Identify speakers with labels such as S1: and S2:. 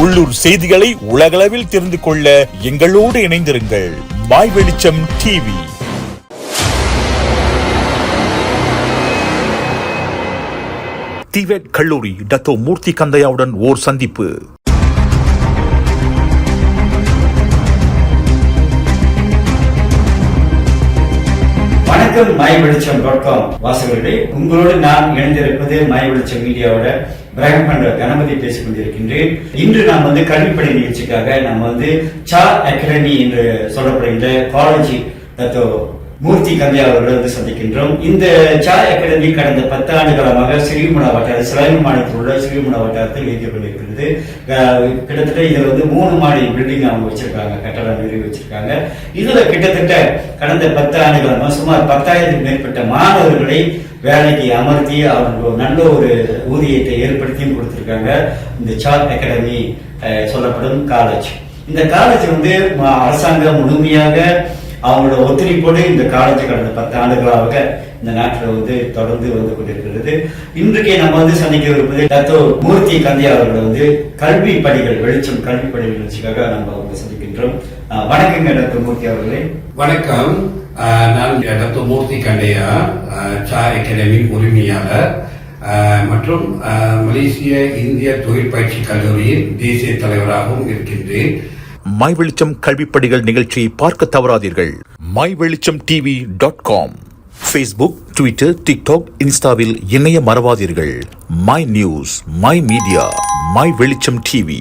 S1: உள்ளூர் செய்திகளை உலகளவில் தெரிந்து கொள்ள எங்களோடு இணைந்திருங்கள். மாய் வெளிச்சம் டிவி திவேட் கல்லூரி டத்தோ மூர்த்தி கந்தையாவுடன் ஓர் சந்திப்பு.
S2: வணக்கம் மை வெளிச்சம் டாட் காம் வாசகர்களே உங்களோடு நான் இணைந்திருப்பது மை வெளிச்சம் மீடியாவோட பிரகம்பண்ட கணபதி பேசிக் கொண்டிருக்கின்றேன். இன்று நாம் வந்து கல்விப்படை நிகழ்ச்சிக்காக நம்ம வந்து சா அகாடமி என்று சொல்லப்படுகின்ற காலேஜ் தத்துவ மூர்த்தி கந்தையா அவர்களை வந்து சந்திக்கின்றோம். இந்த சா அகாடமி கடந்த பத்து ஆண்டு காலமாக சிறிமுனா வட்டார சிலாய் மாநிலத்தில் உள்ள சிறிமுனா வட்டாரத்தில் இயக்கிக் கொண்டிருக்கிறது கிட்டத்தட்ட இதுல வந்து மூணு மாடி பில்டிங் அவங்க வச்சிருக்காங்க கட்டடம் நிறுவி வச்சிருக்காங்க. இதுல கிட்டத்தட்ட கடந்த பத்து ஆண்டு சுமார் பத்தாயிரத்துக்கு மேற்பட்ட மாணவர்களை வேலைக்கு அமர்த்தி அவர்களுக்கு ஒரு நல்ல ஒரு ஊதியத்தை ஏற்படுத்தியும் கொடுத்திருக்காங்க. இந்த சாய் அகாடமி சொல்லப்படும் காலேஜ் இந்த காலேஜ் வந்து அரசாங்கம் முழுமையாக அவங்களோட ஒத்துழைப்போடு இந்த காலேஜ் கடந்த பத்து ஆண்டுகளாக இந்த நாட்டில் வந்து தொடர்ந்து வந்து கொண்டிருக்கிறது. இன்றைக்கு நம்ம வந்து சந்திக்க இருப்பது தத்துவ மூர்த்தி கந்தி அவர்கள் வந்து கல்வி பணிகள் வெளிச்சம் கல்வி பணிகள் நிகழ்ச்சிக்காக நம்ம வந்து சந்திக்கின்றோம். வணக்கங்க டாக்டர் மூர்த்தி அவர்களே.
S3: வணக்கம். நான் டாக்டர் மூர்த்தி கண்டையா அஹ், சா அகாடமி உரிமையாளர் மற்றும் மலேசிய இந்திய தொழிற்பயிற்சி கல்லூரியின் தேசிய தலைவராகவும் இருக்கின்றேன்.
S1: மை வெளிச்சம் கல்விப்படிகள் நிகழ்ச்சியை பார்க்க தவறாதீர்கள். My Velicham TV dot com Facebook Twitter TikTok இன்ஸ்டாவில் இணைய மறவாதீர்கள். My news my media my Velicham TV